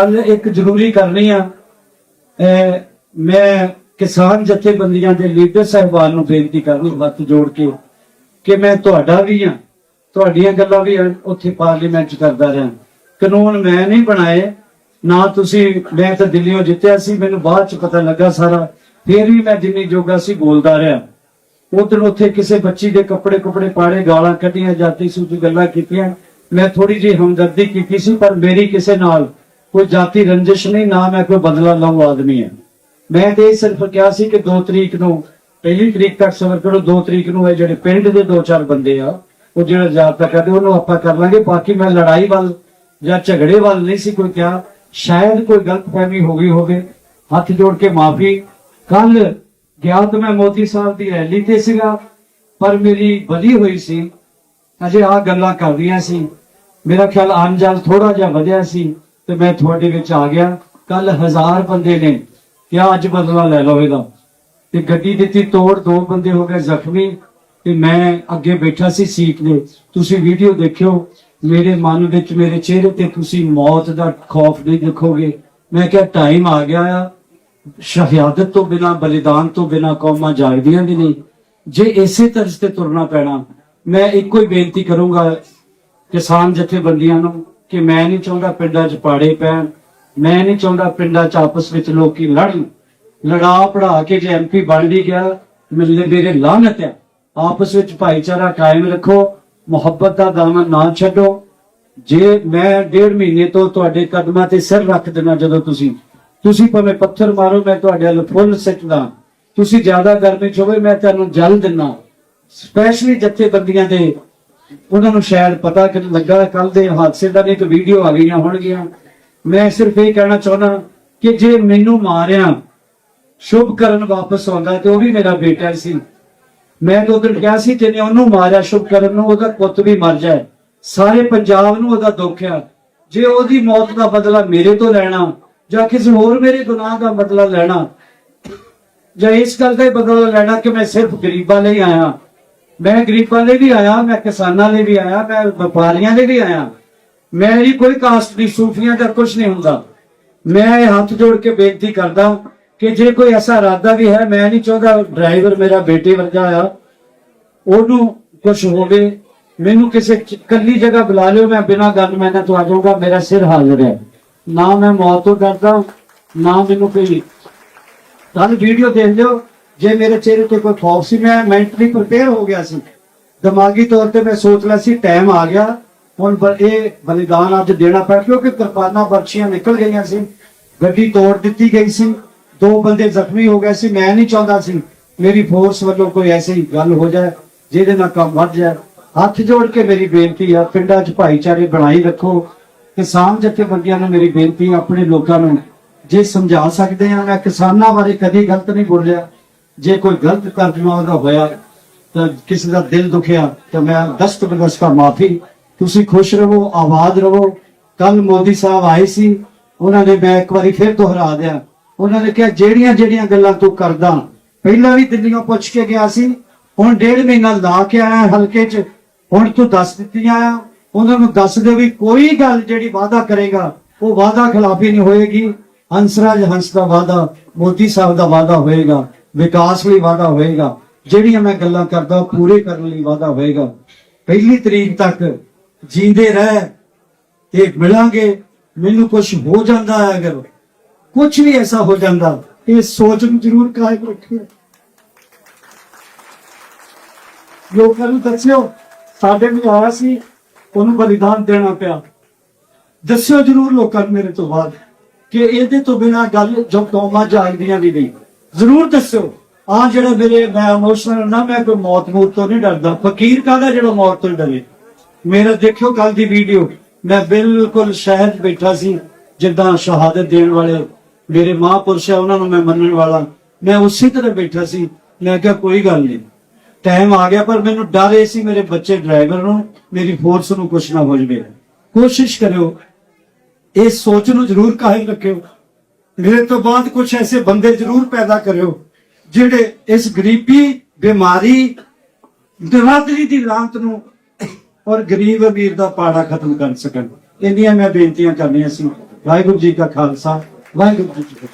ਗੱਲ ਇੱਕ ਜ਼ਰੂਰੀ ਕਰਨੀ ਆ। ਮੈਂ ਕਿਸਾਨ ਜਥੇਬੰਦੀਆਂ ਦੇ ਲੀਡਰ ਸਾਹਿਬਾਨ ਨੂੰ ਬੇਨਤੀ ਕਰਨੀ ਹੱਥ ਜੋੜ ਕੇ, ਕਿ ਮੈਂ ਤੁਹਾਡਾ ਵੀ ਆ, ਤੁਹਾਡੀਆਂ ਗੱਲਾਂ ਵੀ ਉੱਥੇ ਪਾਰਲੀਮੈਂਟ 'ਚ ਕਰਦਾ ਰਿਹਾ। ਕਾਨੂੰਨ ਮੈਂ ਨਹੀਂ ਬਣਾਏ, ਨਾ ਤੁਸੀਂ, ਮੈਂ ਤਾਂ ਦਿੱਲੀੋਂ ਜਿੱਤਿਆ ਸੀ, ਮੈਨੂੰ ਬਾਅਦ 'ਚ ਪਤਾ ਲੱਗਾ ਸਾਰਾ। ਫਿਰ ਵੀ ਮੈਂ ਜਿੰਨੀ ਜੋਗਾ ਸੀ, ਬੋਲਦਾ ਰਿਹਾ। ਉਧਰ ਉੱਥੇ ਕਿਸੇ ਬੱਚੀ ਦੇ ਕੱਪੜੇ ਕੁਪੜੇ ਪਾੜੇ, ਗਾਲਾਂ ਕੱਢੀਆਂ ਜਾਤੀ ਸੂਤੀ ਗੱਲਾਂ ਕੀਤੀਆਂ। ਮੈਂ ਥੋੜੀ ਜਿਹੀ ਹਮਦਰਦੀ ਕੀਤੀ ਸੀ, ਪਰ ਮੇਰੀ ਕਿਸੇ ਨਾਲ ਕੋਈ ਜਾਤੀ ਰੰਜਿਸ਼ ਨਹੀਂ, ਨਾ ਮੈਂ ਕੋਈ ਬਦਲਾ ਲਵਾਂ ਆਦਮੀ ਹਾਂ। ਮੈਂ ਤੇ ਇਹ ਸਿਰਫ ਕਿਹਾ ਸੀ ਕਿ 2 ਤਰੀਕ ਨੂੰ, ਪਹਿਲੀ ਤਰੀਕ ਤੱਕ ਸਬਰ ਕਰੋ 2 ਤਰੀਕ ਨੂੰ ਇਹ ਜਿਹੜੇ ਪਿੰਡ ਦੇ ਦੋ ਚਾਰ ਬੰਦੇ ਆ, ਉਹ ਜਿਹੜਾ ਜਾਬਤਾ ਕਰਦੇ, ਉਹਨੂੰ ਆਪਾਂ ਕਰ ਲਾਂਗੇ। ਬਾਕੀ ਮੈਂ ਲੜਾਈ ਵੱਲ ਜਾਂ ਝਗੜੇ ਵੱਲ ਨਹੀਂ ਸੀ ਕੋਈ ਕਿਹਾ। ਸ਼ਾਇਦ ਕੋਈ ਗਲਤਫਹਿਮੀ ਹੋ ਗਈ ਹੋਵੇ। ਹੱਥ ਜੋੜ ਕੇ ਮਾਫੀ। ਕੱਲ ਗਿਆ ਤਾਂ ਮੈਂ ਮੋਦੀ ਸਾਹਿਬ ਦੀ ਰੈਲੀ ਤੇ ਸੀਗਾ, ਪਰ ਮੇਰੀ ਬਲੀ ਹੋਈ ਸੀ। ਅਜੇ ਆ ਗੱਲਾਂ ਕਰ ਰਹੀਆਂ ਸੀ। ਮੇਰਾ ਖਿਆਲ ਅੰਜਾਲ ਥੋੜਾ ਜਿਹਾ ਵਧਿਆ ਸੀ। ਤੇ ਮੈਂ ਤੁਹਾਡੇ ਵਿੱਚ ਆ ਗਿਆ। ਕੱਲ ਹਜ਼ਾਰ ਬੰਦੇ ਨੇ ਕਿਹਾ ਅੱਜ ਬਦਲਾ ਲੈ ਲਓ ਇਹਦਾ। ਤੇ ਗੱਡੀ ਦਿੱਤੀ ਤੋੜ ਦੋ ਬੰਦੇ ਹੋ ਗਏ ਜ਼ਖਮੀ। ਤੇ ਮੈਂ ਅੱਗੇ ਬੈਠਾ ਸੀ ਸੀਟ ਦੇ। ਤੁਸੀਂ ਵੀਡੀਓ ਦੇਖਿਓ। ਮੇਰੇ ਮਨ ਵਿੱਚ, ਮੇਰੇ ਚਿਹਰੇ ਤੇ ਤੁਸੀਂ ਮੌਤ ਦਾ ਖੌਫ ਨਹੀਂ ਦੇਖੋਗੇ। ਮੈਂ ਕਿਹਾ ਟਾਈਮ ਆ ਗਿਆ ਆ। ਸ਼ਹਾਦਤ ਤੋਂ ਬਿਨਾ, ਬਲੀਦਾਨ ਤੋਂ ਬਿਨਾ ਕੌਮਾਂ ਜਾਗਦੀਆਂ ਵੀ ਨਹੀਂ। ਜੇ ਇਸੇ ਤਰ੍ਹਾਂ ਤੇ ਤੁਰਨਾ ਪੈਣਾ, ਮੈਂ ਇੱਕੋ ਹੀ ਬੇਨਤੀ ਕਰੂੰਗਾ ਕਿਸਾਨ ਜਥੇਬੰਦੀਆਂ ਨੂੰ ਕਿ ਮੈਂ ਨਹੀਂ ਚਾਹੁੰਦਾ ਪਿੰਡਾਂ 'ਚ ਪਾੜੇ ਪੈਣ, ਮੈਂ ਨਹੀਂ ਚਾਹੁੰਦਾ ਪਿੰਡਾਂ 'ਚ ਆਪਸ ਵਿੱਚ ਲੋਕੀ ਲੜਨ। ਲੜਾ ਪੜਾ ਕੇ ਜੇ ਐਮਪੀ ਬਣ ਵੀ ਗਿਆ ਮਿਲਨੇ ਮੇਰੇ ਲਾਹਨਤ ਹੈ ਆਪਸ ਵਿੱਚ ਭਾਈਚਾਰਾ ਕਾਇਮ ਰੱਖੋ, ਮੁਹੱਬਤ ਦਾ ਦਾਮਨ ਨਾ ਛੱਡੋ। ਜੇ ਮੈਂ ਡੇਢ ਮਹੀਨੇ ਤੋਂ ਤੁਹਾਡੇ ਕਦਮਾਂ ਤੇ ਸਿਰ ਰੱਖ ਦੇਣਾ ਜਦੋਂ ਤੁਸੀਂ ਤੁਸੀਂ ਭਾਵੇਂ ਪੱਥਰ ਮਾਰੋ, ਮੈਂ ਤੁਹਾਡੇ ਵੱਲ ਫੁੱਲ ਸਿੱਟਦਾ। ਤੁਸੀਂ ਜ਼ਿਆਦਾ ਗਰਮੀ ਚ ਹੋਵੇ ਮੈਂ ਤੁਹਾਨੂੰ ਜਲ ਦਿੰਨਾ ਸਪੈਸ਼ਲੀ ਜਥੇਬੰਦੀਆਂ ਦੇ ਉਹਨਾਂ ਨੂੰ ਸ਼ਾਇਦ ਪਤਾ ਕਿ ਲੱਗਾ ਕੱਲ ਦੇ ਹਾਦਸੇ ਦਾ ਨਹੀਂ ਇੱਕ ਵੀਡੀਓ ਆ ਗਈਆਂ ਹੋਣਗੀਆਂ। ਮੈਂ ਸਿਰਫ ਇਹ ਕਹਿਣਾ ਚਾਹੁੰਦਾ ਕਿ ਜੇ ਮੈਨੂੰ ਮਾਰਿਆ, ਸ਼ੁਭ ਕਰਨ ਵਾਪਸ ਆਉਂਦਾ ਤੇ ਉਹ ਵੀ ਮੇਰਾ ਬੇਟਾ ਸੀ। ਮੈਂ ਤਾਂ ਉਦੋਂ ਕਿਹਾ ਸੀ, ਜਿਹਨੇ ਉਹਨੂੰ ਮਾਰਿਆ ਸ਼ੁਭ ਕਰਨ ਨੂੰ, ਉਹਦਾ ਪੁੱਤ ਵੀ ਮਰ ਜਾਏ। ਸਾਰੇ ਪੰਜਾਬ ਨੂੰ ਉਹਦਾ ਦੁੱਖ ਆ। ਜੇ ਉਹਦੀ ਮੌਤ ਦਾ ਬਦਲਾ ਮੇਰੇ ਤੋਂ ਲੈਣਾ, ਜਾਂ ਕਿਸੇ ਹੋਰ ਮੇਰੇ ਗੁਨਾਹ ਦਾ ਬਦਲਾ ਲੈਣਾ, ਜਾਂ ਇਸ ਗੱਲ ਦਾ ਬਦਲਾ ਲੈਣਾ ਕਿ ਮੈਂ ਸਿਰਫ ਗਰੀਬਾਂ ਲਈ ਆਇਆ। ਮੈਂ ਗਰੀਬਾਂ ਲਈ ਵੀ ਆਇਆ, ਮੈਂ ਕਿਸਾਨਾਂ ਲਈ ਵੀ ਆਇਆ, ਮੈਂ ਵਪਾਰੀਆਂ ਲਈ ਵੀ ਆਇਆ। ਮੇਰੀ ਕੋਈ ਕਾਸਟ ਦੀ ਸੂਫੀਆਂ ਦਾ ਕੁਝ ਨਹੀਂ ਹੁੰਦਾ। ਮੈਂ ਇਹ ਹੱਥ ਜੋੜ ਕੇ ਬੇਨਤੀ ਕਰਦਾ ਕਿ ਜੇ ਕੋਈ ਐਸਾ ਇਰਾਦਾ ਵੀ ਹੈ, ਮੈਂ ਨਹੀਂ ਚਾਹੁੰਦਾ ਡਰਾਈਵਰ ਮੇਰਾ ਬੇਟੇ ਵਰਗਾ ਆ, ਉਹਨੂੰ ਕੁਝ ਹੋਵੇ। ਮੈਨੂੰ ਕਿਸੇ ਚ- ਕੱਲੀ ਜਗ੍ਹਾ ਬੁਲਾ ਲਿਓ, ਮੈਂ ਬਿਨਾਂ ਗੱਲ ਮੈਨਾਂ ਤੋਂ ਆ ਜਾਊਗਾ, ਮੇਰਾ ਸਿਰ ਹਾਜ਼ਰ ਹੈ। ਨਾ ਮੈਂ ਮੌਤ ਤੋਂ ਡਰਦਾ, ਨਾ ਮੈਨੂੰ ਕੋਈ ਕੱਲ ਵੀਡੀਓ ਦੇਖ ਲਿਓ। ਜੇ ਮੇਰੇ ਚਿਹਰੇ ਤੇ ਕੋਈ ਖੌਫ ਸੀ, ਮੈਂ ਮੈਂਟਲੀ ਪ੍ਰਪੇਅਰ ਹੋ ਗਿਆ ਸੀ। ਦਿਮਾਗੀ ਤੌਰ ਤੇ ਮੈਂ ਸੋਚ ਲਿਆ ਸੀ ਟਾਈਮ ਆ ਗਿਆ। ਹੁਣ ਇਹ ਬਲੀਦਾਨ ਅੱਜ ਦੇਣਾ ਪੈ ਕਿਉਂਕਿ ਕਿਰਪਾਨਾਂ ਬਰਛੀਆਂ ਨਿਕਲ ਗਈਆਂ ਸੀ। ਗੱਡੀ ਤੋੜ ਦਿੱਤੀ ਗਈ ਸੀ। ਦੋ ਬੰਦੇ ਜ਼ਖਮੀ ਹੋ ਗਏ ਸੀ। ਮੈਂ ਨਹੀਂ ਚਾਹੁੰਦਾ ਸੀ ਮੇਰੀ ਫੋਰਸ ਵੱਲੋਂ ਕੋਈ ਐਸੀ ਗੱਲ ਹੋ ਜਾਏ, ਜਿਹਦੇ ਨਾਲ ਕੰਮ ਵੱਧ ਜਾਏ। ਹੱਥ ਜੋੜ ਕੇ ਮੇਰੀ ਬੇਨਤੀ ਆ, ਪਿੰਡਾਂ 'ਚ ਭਾਈਚਾਰੇ ਬਣਾਈ ਰੱਖੋ। ਕਿਸਾਨ ਜਥੇਬੰਦੀਆਂ ਨੂੰ ਮੇਰੀ ਬੇਨਤੀ ਆਪਣੇ ਲੋਕਾਂ ਨੂੰ ਜੇ ਸਮਝਾ ਸਕਦੇ ਆ, ਮੈਂ ਕਿਸਾਨਾਂ ਬਾਰੇ ਕਦੀ ਗਲਤ ਨਹੀਂ ਬੋਲਿਆ। ਜੇ ਕੋਈ ਗਲਤ ਤਰਜਮਾ ਉਹਦਾ ਹੋਇਆ ਤਾਂ ਕਿਸੇ ਦਾ ਦਿਲ ਦੁਖਿਆ ਤਾਂ ਮੈਂ ਦਸਤ ਬਦਸਤਾ ਮਾਫੀ। ਤੁਸੀਂ ਖੁਸ਼ ਰਹੋ, ਆਬਾਦ ਰਹੋ। ਕੱਲ ਮੋਦੀ ਸਾਹਿਬ ਆਏ ਸੀ, ਉਹਨਾਂ ਨੇ ਮੈਂ ਇੱਕ ਵਾਰੀ ਫਿਰ ਦੁਹਰਾ ਦਿਆ। ਉਹਨਾਂ ਨੇ ਕਿਹਾ, ਜਿਹੜੀਆਂ ਜਿਹੜੀਆਂ ਗੱਲਾਂ ਤੂੰ ਕਰਦਾ, ਪਹਿਲਾਂ ਵੀ ਦਿੱਲੀੋਂ ਪੁੱਛ ਕੇ ਗਿਆ ਸੀ, ਹੁਣ ਡੇਢ ਮਹੀਨਾ ਲਾ ਕੇ ਆਇਆ ਹਲਕੇ 'ਚ, ਹੁਣ ਤੂੰ ਦੱਸ ਦਿੱਤੀਆਂ ਆ। ਉਹਨਾਂ ਨੂੰ ਦੱਸ ਦੇ ਵੀ ਕੋਈ ਗੱਲ ਜਿਹੜੀ ਵਾਅਦਾ ਕਰੇਗਾ, ਉਹ ਵਾਅਦਾ ਖਿਲਾਫੀ ਨਹੀਂ ਹੋਏਗੀ। ਹੰਸਰਾਜ ਹੰਸ ਦਾ ਵਾਅਦਾ, ਮੋਦੀ ਸਾਹਿਬ ਦਾ ਵਾਅਦਾ ਹੋਏਗਾ। ਵਿਕਾਸ ਲਈ ਵਾਅਦਾ ਹੋਏਗਾ ਜਿਹੜੀਆਂ ਮੈਂ ਗੱਲਾਂ ਕਰਦਾ, ਉਹ ਪੂਰੇ ਕਰਨ ਲਈ ਵਾਅਦਾ ਹੋਏਗਾ ਪਹਿਲੀ ਤਰੀਕ ਤੱਕ ਜੀਂਦੇ ਰਹਿ ਤੇ ਮਿਲਾਂਗੇ। ਮੈਨੂੰ ਕੁਝ ਹੋ ਜਾਂਦਾ ਹੈ ਅਗਰ ਕੁਝ ਵੀ ਐਸਾ ਹੋ ਜਾਂਦਾ, ਇਹ ਸੋਚ ਨੂੰ ਜ਼ਰੂਰ ਕਾਇਮ ਰੱਖਿਓ ਲੋਕਾਂ ਨੂੰ ਦੱਸਿਓ, ਸਾਡੇ ਵੀ ਆਇਆ ਸੀ, ਉਹਨੂੰ ਬਲੀਦਾਨ ਦੇਣਾ ਪਿਆ। ਦੱਸਿਓ ਜ਼ਰੂਰ ਲੋਕਾਂ ਨੂੰ ਮੇਰੇ ਤੋਂ ਬਾਅਦ ਕਿ ਇਹਦੇ ਤੋਂ ਬਿਨਾ ਗੱਲ ਜੋ ਕੌਮਾਂ ਜਾਗਦੀਆਂ ਵੀ ਨਹੀਂ। ਜ਼ਰੂਰ ਦੱਸਿਓ। ਆ ਜਿਹੜਾ ਮੇਰੇ, ਮੈਂ ਇਮੋਸ਼ਨਲ ਨਾ, ਮੈਂ ਕੋਈ ਮੌਤ ਮੂਤ ਤੋਂ ਨਹੀਂ ਡਰਦਾ। ਫਕੀਰ ਕਾਹਦਾ ਜਿਹੜਾ ਮੌਤ ਤੋਂ ਡਰੇ? ਮੇਰਾ ਦੇਖਿਓ ਕੱਲ ਦੀ ਵੀਡੀਓ ਮੈਂ ਬਿਲਕੁਲ ਸ਼ਹਿਰ ਬੈਠਾ ਸੀ, ਜਿੱਦਾਂ ਸ਼ਹਾਦਤ ਦੇਣ ਵਾਲੇ ਮੇਰੇ ਮਹਾਂਪੁਰਸ਼ ਆ, ਉਹਨਾਂ ਨੂੰ ਮੈਂ ਮੰਨਣ ਵਾਲਾ। ਮੈਂ ਉਸੇ ਤਰ੍ਹਾਂ ਬੈਠਾ ਸੀ। ਮੈਂ ਕਿਹਾ, ਕੋਈ ਗੱਲ ਨਹੀਂ। ਟਾਈਮ ਆ ਗਿਆ, ਪਰ ਮੈਨੂੰ ਡਰ ਇਹ ਸੀ ਮੇਰੇ ਬੱਚੇ ਡਰਾਈਵਰ ਨੂੰ, ਮੇਰੀ ਫੋਰਸ ਨੂੰ ਕੁਛ ਨਾ ਹੋ ਜਵੇ। ਕੋਸ਼ਿਸ਼ ਕਰਿਓ। ਇਹ ਸੋਚ ਨੂੰ ਜ਼ਰੂਰ ਕਾਇਮ ਰੱਖਿਓ। ਮੇਰੇ ਤੋਂ ਬਾਅਦ ਕੁਝ ਐਸੇ ਬੰਦੇ ਜ਼ਰੂਰ ਪੈਦਾ ਕਰਿਓ ਜਿਹੜੇ ਇਸ ਗਰੀਬੀ, ਬਿਮਾਰੀ, ਦਰਾਦਰੀ ਦੀ ਲਾਂਤ ਨੂੰ ਔਰ ਗਰੀਬ ਅਮੀਰ ਦਾ ਪਾੜਾ ਖਤਮ ਕਰ ਸਕਣ। ਇੰਨੀਆਂ ਮੈਂ ਬੇਨਤੀਆਂ ਕਰਨੀਆਂ ਸੀ। ਵਾਹਿਗੁਰੂ ਜੀ ਕਾ ਖਾਲਸਾ, ਵਾਹਿਗੁਰੂ ਜੀ